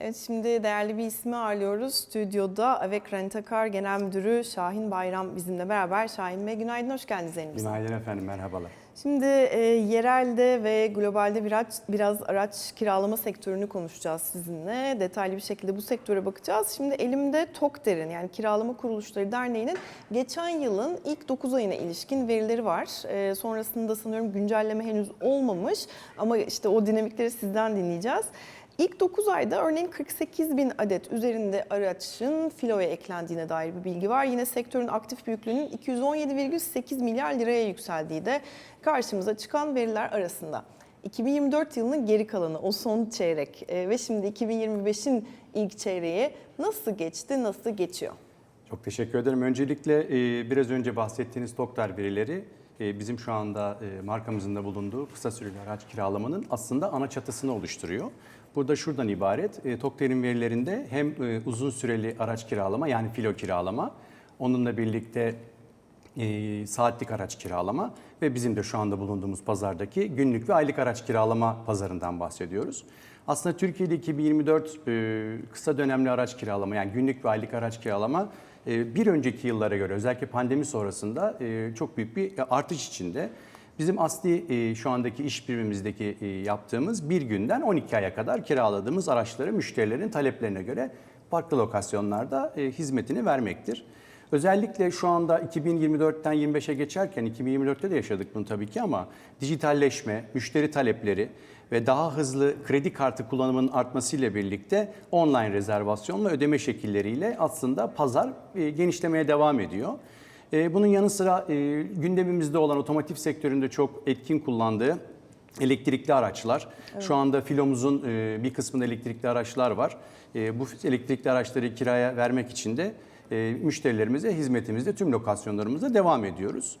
Evet şimdi değerli bir ismi ağırlıyoruz. Stüdyoda Avec Rentakar Genel Müdürü Şahin Bayram bizimle beraber. Şahin Bey günaydın, hoş geldiniz yayınımıza. Günaydın efendim, merhabalar. Şimdi e, yerelde ve globalde biraz, biraz araç kiralama sektörünü konuşacağız sizinle. Detaylı bir şekilde bu sektöre bakacağız. Şimdi elimde TOKDER'in yani Kiralama Kuruluşları Derneği'nin geçen yılın ilk 9 ayına ilişkin verileri var. E, sonrasında sanıyorum güncelleme henüz olmamış ama işte o dinamikleri sizden dinleyeceğiz. İlk 9 ayda örneğin 48 bin adet üzerinde araçın filoya eklendiğine dair bir bilgi var. Yine sektörün aktif büyüklüğünün 217,8 milyar liraya yükseldiği de karşımıza çıkan veriler arasında. 2024 yılının geri kalanı, o son çeyrek e, ve şimdi 2025'in ilk çeyreği nasıl geçti, nasıl geçiyor? Çok teşekkür ederim. Öncelikle e, biraz önce bahsettiğiniz TOKTAR verileri bizim şu anda e, markamızın da bulunduğu kısa süreli araç kiralamanın aslında ana çatısını oluşturuyor. Burada şuradan ibaret, e, TOKTAR'ın verilerinde hem e, uzun süreli araç kiralama yani filo kiralama, onunla birlikte e, saatlik araç kiralama ve bizim de şu anda bulunduğumuz pazardaki günlük ve aylık araç kiralama pazarından bahsediyoruz. Aslında Türkiye'de 2024 e, kısa dönemli araç kiralama yani günlük ve aylık araç kiralama e, bir önceki yıllara göre özellikle pandemi sonrasında e, çok büyük bir artış içinde. Bizim asli şu andaki iş birimimizdeki yaptığımız bir günden 12 aya kadar kiraladığımız araçları müşterilerin taleplerine göre farklı lokasyonlarda hizmetini vermektir. Özellikle şu anda 2024'ten 25'e geçerken 2024'te de yaşadık bunu tabii ki ama dijitalleşme, müşteri talepleri ve daha hızlı kredi kartı kullanımının artmasıyla birlikte online rezervasyon ve ödeme şekilleriyle aslında pazar e, genişlemeye devam ediyor. E, Bunun yanı sıra e, gündemimizde olan otomotiv sektöründe çok etkin kullandığı elektrikli araçlar. Şu anda filomuzun bir kısmında elektrikli araçlar var. Bu elektrikli araçları kiraya vermek için de e, müşterilerimize hizmetimizde tüm lokasyonlarımızda devam ediyoruz.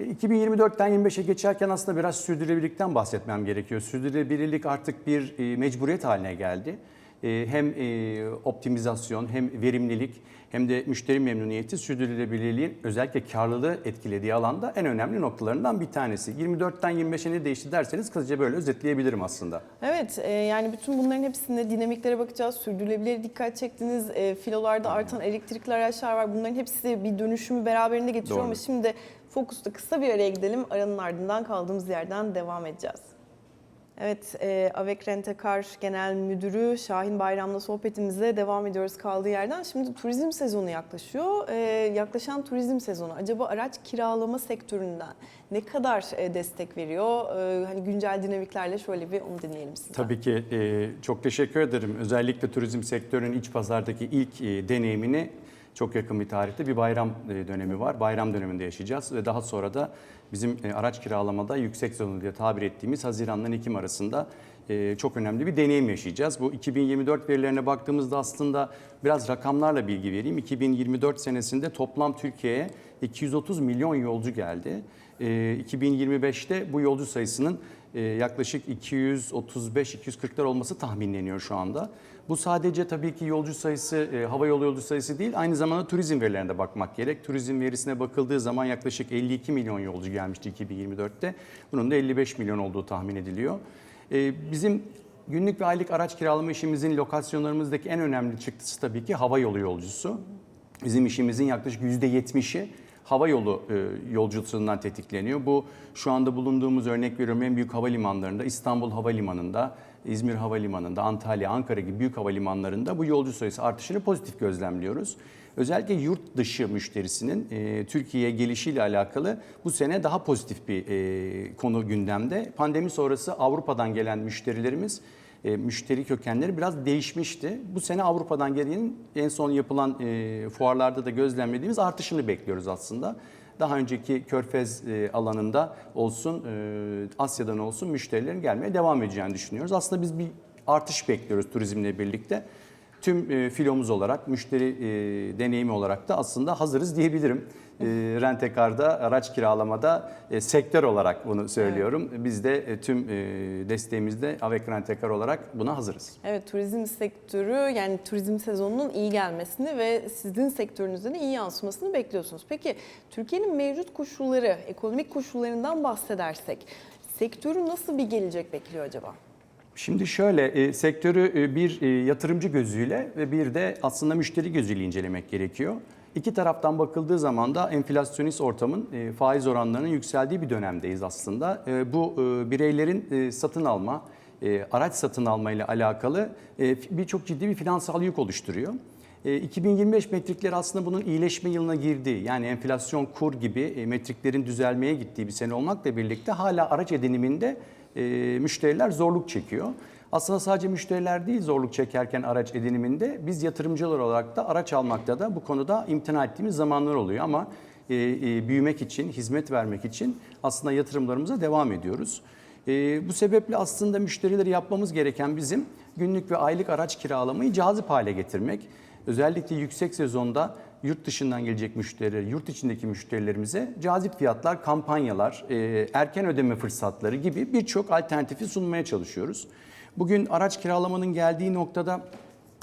E, 2024'ten 25'e geçerken aslında biraz sürdürülebilirlikten bahsetmem gerekiyor. Sürdürülebilirlik artık bir e, mecburiyet haline geldi. E, Hem e, optimizasyon hem verimlilik hem de müşteri memnuniyeti sürdürülebilirliğin özellikle karlılığı etkilediği alanda en önemli noktalarından bir tanesi. 24'ten 25'e ne değişti derseniz kısaca böyle özetleyebilirim aslında. Evet e, yani bütün bunların hepsinde dinamiklere bakacağız. Sürdürülebilir dikkat çektiniz. E, filolarda artan elektrikli araçlar var. Bunların hepsi bir dönüşümü beraberinde getiriyor Doğru. ama şimdi fokusta kısa bir araya gidelim. Aranın ardından kaldığımız yerden devam edeceğiz. Evet, e, Avec Rentekar Genel Müdürü Şahin Bayram'la sohbetimize devam ediyoruz kaldığı yerden. Şimdi turizm sezonu yaklaşıyor. E, yaklaşan turizm sezonu acaba araç kiralama sektöründen ne kadar e, destek veriyor? E, hani güncel dinamiklerle şöyle bir onu dinleyelim sizden. Tabii ki e, çok teşekkür ederim. Özellikle turizm sektörünün iç pazardaki ilk e, deneyimini çok yakın bir tarihte bir bayram e, dönemi var. Bayram döneminde yaşayacağız ve daha sonra da bizim e, araç kiralamada yüksek sezonu diye tabir ettiğimiz Haziran'la Ekim arasında e, çok önemli bir deneyim yaşayacağız. Bu 2024 verilerine baktığımızda aslında biraz rakamlarla bilgi vereyim. 2024 senesinde toplam Türkiye'ye 230 milyon yolcu geldi. E, 2025'te bu yolcu sayısının yaklaşık 235-240'lar olması tahminleniyor şu anda. Bu sadece tabii ki yolcu sayısı, e, hava yolu yolcu sayısı değil, aynı zamanda turizm verilerine de bakmak gerek. Turizm verisine bakıldığı zaman yaklaşık 52 milyon yolcu gelmişti 2024'te. Bunun da 55 milyon olduğu tahmin ediliyor. E, Bizim günlük ve aylık araç kiralama işimizin lokasyonlarımızdaki en önemli çıktısı tabii ki hava yolu yolcusu. Bizim işimizin yaklaşık %70'i hava yolu e, yolculuğundan tetikleniyor. Bu şu anda bulunduğumuz örnek veriyorum en büyük havalimanlarında İstanbul Havalimanı'nda, İzmir Havalimanı'nda, Antalya, Ankara gibi büyük havalimanlarında bu yolcu sayısı artışını pozitif gözlemliyoruz. Özellikle yurt dışı müşterisinin e, Türkiye'ye gelişiyle alakalı bu sene daha pozitif bir e, konu gündemde. Pandemi sonrası Avrupa'dan gelen müşterilerimiz e, müşteri kökenleri biraz değişmişti. Bu sene Avrupa'dan gelen en son yapılan e, fuarlarda da gözlemlediğimiz artışını bekliyoruz aslında. Daha önceki Körfez e, alanında olsun, e, Asya'dan olsun müşterilerin gelmeye devam edeceğini düşünüyoruz. Aslında biz bir artış bekliyoruz turizmle birlikte. Tüm e, filomuz olarak, müşteri e, deneyimi olarak da aslında hazırız diyebilirim. E, Rentekar'da, araç kiralamada e, sektör olarak bunu söylüyorum. Biz de e, tüm e, desteğimizde Avec Rentekar olarak buna hazırız. Evet turizm sektörü yani turizm sezonunun iyi gelmesini ve sizin sektörünüzde de iyi yansımasını bekliyorsunuz. Peki Türkiye'nin mevcut koşulları, ekonomik koşullarından bahsedersek sektörü nasıl bir gelecek bekliyor acaba? Şimdi şöyle e, sektörü e, bir e, yatırımcı gözüyle ve bir de aslında müşteri gözüyle incelemek gerekiyor. İki taraftan bakıldığı zaman da enflasyonist ortamın e, faiz oranlarının yükseldiği bir dönemdeyiz aslında. E, bu e, bireylerin e, satın alma, e, araç satın alma ile alakalı e, birçok ciddi bir finansal yük oluşturuyor. E, 2025 metrikleri aslında bunun iyileşme yılına girdiği yani enflasyon kur gibi e, metriklerin düzelmeye gittiği bir sene olmakla birlikte hala araç ediniminde e, müşteriler zorluk çekiyor. Aslında sadece müşteriler değil zorluk çekerken araç ediniminde biz yatırımcılar olarak da araç almakta da bu konuda imtina ettiğimiz zamanlar oluyor ama e, e, büyümek için, hizmet vermek için aslında yatırımlarımıza devam ediyoruz. E, bu sebeple aslında müşterileri yapmamız gereken bizim günlük ve aylık araç kiralamayı cazip hale getirmek. Özellikle yüksek sezonda yurt dışından gelecek müşteriler, yurt içindeki müşterilerimize cazip fiyatlar, kampanyalar, e, erken ödeme fırsatları gibi birçok alternatifi sunmaya çalışıyoruz. Bugün araç kiralamanın geldiği noktada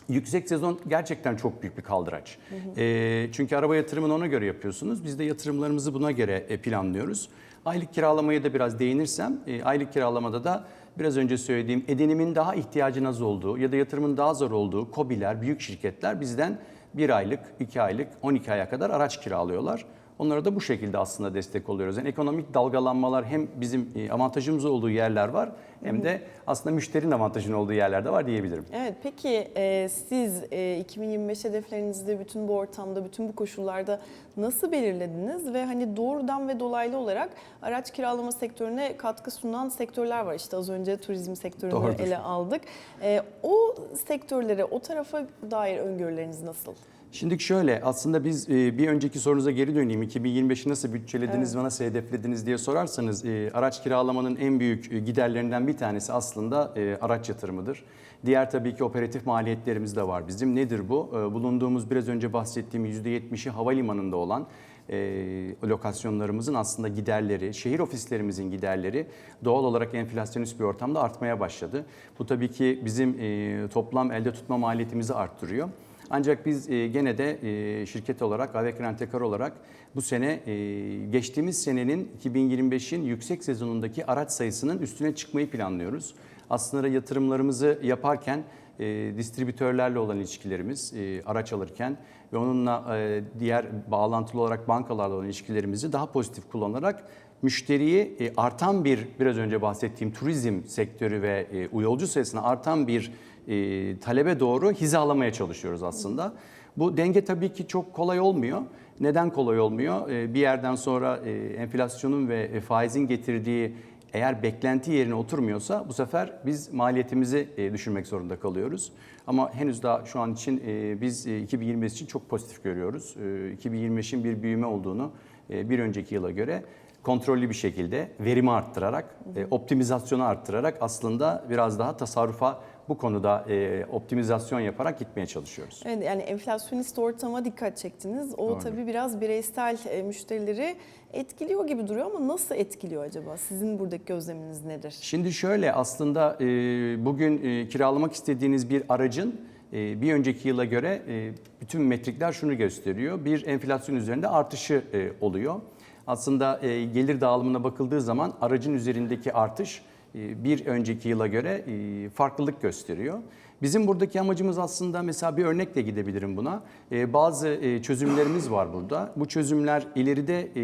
yüksek sezon gerçekten çok büyük bir kaldıraç. E, çünkü araba yatırımını ona göre yapıyorsunuz. Biz de yatırımlarımızı buna göre e, planlıyoruz. Aylık kiralamaya da biraz değinirsem, e, aylık kiralamada da biraz önce söylediğim edinimin daha ihtiyacın az olduğu ya da yatırımın daha zor olduğu KOBİ'ler, büyük şirketler bizden bir aylık, iki aylık, 12 aya kadar araç kiralıyorlar. Onlara da bu şekilde aslında destek oluyoruz. Yani ekonomik dalgalanmalar hem bizim e, avantajımız olduğu yerler var hem de aslında müşterinin avantajının olduğu yerler de var diyebilirim. Evet peki e, siz e, 2025 hedeflerinizi bütün bu ortamda, bütün bu koşullarda nasıl belirlediniz ve hani doğrudan ve dolaylı olarak araç kiralama sektörüne katkı sunan sektörler var. İşte az önce turizm sektörünü Doğrudur. ele aldık. E, o sektörlere, o tarafa dair öngörüleriniz nasıl? Şimdi şöyle aslında biz e, bir önceki sorunuza geri döneyim. 2025'i nasıl bütçelediniz ve nasıl hedeflediniz diye sorarsanız e, araç kiralamanın en büyük e, giderlerinden bir tanesi aslında e, araç yatırımıdır. Diğer tabii ki operatif maliyetlerimiz de var bizim. Nedir bu? E, Bulunduğumuz biraz önce bahsettiğim %70'i havalimanında olan e, lokasyonlarımızın aslında giderleri, şehir ofislerimizin giderleri doğal olarak enflasyonist bir ortamda artmaya başladı. Bu tabii ki bizim e, toplam elde tutma maliyetimizi arttırıyor. Ancak biz e, gene de e, şirket olarak, Avek Rentekar olarak bu sene e, geçtiğimiz senenin 2025'in yüksek sezonundaki araç sayısının üstüne çıkmayı planlıyoruz. Aslında yatırımlarımızı yaparken e, distribütörlerle olan ilişkilerimiz, e, araç alırken ve onunla e, diğer bağlantılı olarak bankalarla olan ilişkilerimizi daha pozitif kullanarak müşteriyi e, artan bir biraz önce bahsettiğim turizm sektörü ve e, yolcu sayısına artan bir e, talebe doğru hizalamaya çalışıyoruz aslında. Bu denge tabii ki çok kolay olmuyor. Neden kolay olmuyor? E, bir yerden sonra e, enflasyonun ve e, faizin getirdiği eğer beklenti yerine oturmuyorsa bu sefer biz maliyetimizi e, düşürmek zorunda kalıyoruz. Ama henüz daha şu an için e, biz e, 2025 için çok pozitif görüyoruz. E, 2025'in bir büyüme olduğunu e, bir önceki yıla göre kontrollü bir şekilde verimi arttırarak, e, optimizasyonu arttırarak aslında biraz daha tasarrufa bu konuda e, optimizasyon yaparak gitmeye çalışıyoruz. Evet yani enflasyonist ortama dikkat çektiniz. O Doğru. tabii biraz bireysel e, müşterileri etkiliyor gibi duruyor ama nasıl etkiliyor acaba? Sizin buradaki gözleminiz nedir? Şimdi şöyle aslında e, bugün e, kiralamak istediğiniz bir aracın e, bir önceki yıla göre e, bütün metrikler şunu gösteriyor. Bir enflasyon üzerinde artışı e, oluyor. Aslında gelir dağılımına bakıldığı zaman aracın üzerindeki artış bir önceki yıla göre e, farklılık gösteriyor. Bizim buradaki amacımız aslında mesela bir örnekle gidebilirim buna. E, Bazı e, çözümlerimiz var burada. Bu çözümler ileride e,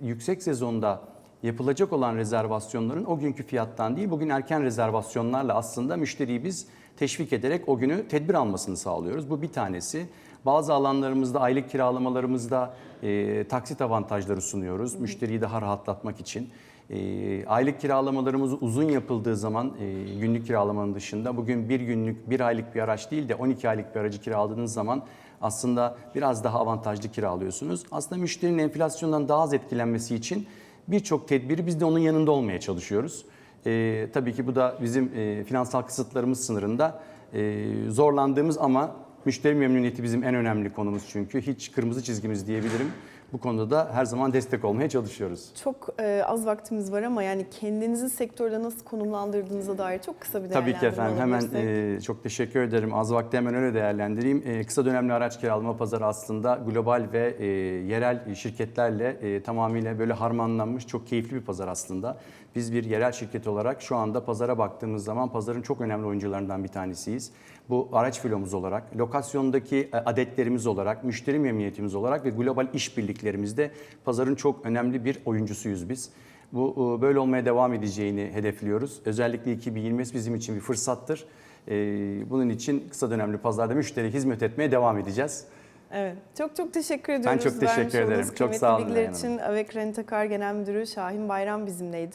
yüksek sezonda yapılacak olan rezervasyonların o günkü fiyattan değil, bugün erken rezervasyonlarla aslında müşteriyi biz teşvik ederek o günü tedbir almasını sağlıyoruz. Bu bir tanesi. Bazı alanlarımızda, aylık kiralamalarımızda e, taksit avantajları sunuyoruz. Müşteriyi daha rahatlatmak için. E, aylık kiralamalarımız uzun yapıldığı zaman e, günlük kiralamanın dışında bugün bir günlük, bir aylık bir araç değil de 12 aylık bir aracı kiraladığınız zaman aslında biraz daha avantajlı kiralıyorsunuz. Aslında müşterinin enflasyondan daha az etkilenmesi için birçok tedbiri biz de onun yanında olmaya çalışıyoruz. E, tabii ki bu da bizim e, finansal kısıtlarımız sınırında e, zorlandığımız ama müşteri memnuniyeti bizim en önemli konumuz çünkü hiç kırmızı çizgimiz diyebilirim. Bu konuda da her zaman destek olmaya çalışıyoruz. Çok e, az vaktimiz var ama yani kendinizi sektörde nasıl konumlandırdığınıza dair çok kısa bir değerlendirme Tabii ki efendim. Hemen e, çok teşekkür ederim. Az vakti hemen öyle değerlendireyim. E, kısa dönemli araç kiralama pazarı aslında global ve e, yerel şirketlerle e, tamamıyla böyle harmanlanmış çok keyifli bir pazar aslında. Biz bir yerel şirket olarak şu anda pazara baktığımız zaman pazarın çok önemli oyuncularından bir tanesiyiz. Bu araç filomuz olarak, lokasyondaki e, adetlerimiz olarak, müşteri memnuniyetimiz olarak ve global işbirliklerimizde pazarın çok önemli bir oyuncusuyuz biz. Bu e, böyle olmaya devam edeceğini hedefliyoruz. Özellikle 2025 bizim için bir fırsattır. E, Bunun için kısa dönemli pazarda müşteri hizmet etmeye devam edeceğiz. Evet. Çok çok teşekkür ediyoruz. çok teşekkür Vermiş ederim. Çok sağ olun bilgiler için Avec Rentakar Genel Müdürü Şahin Bayram bizimleydi.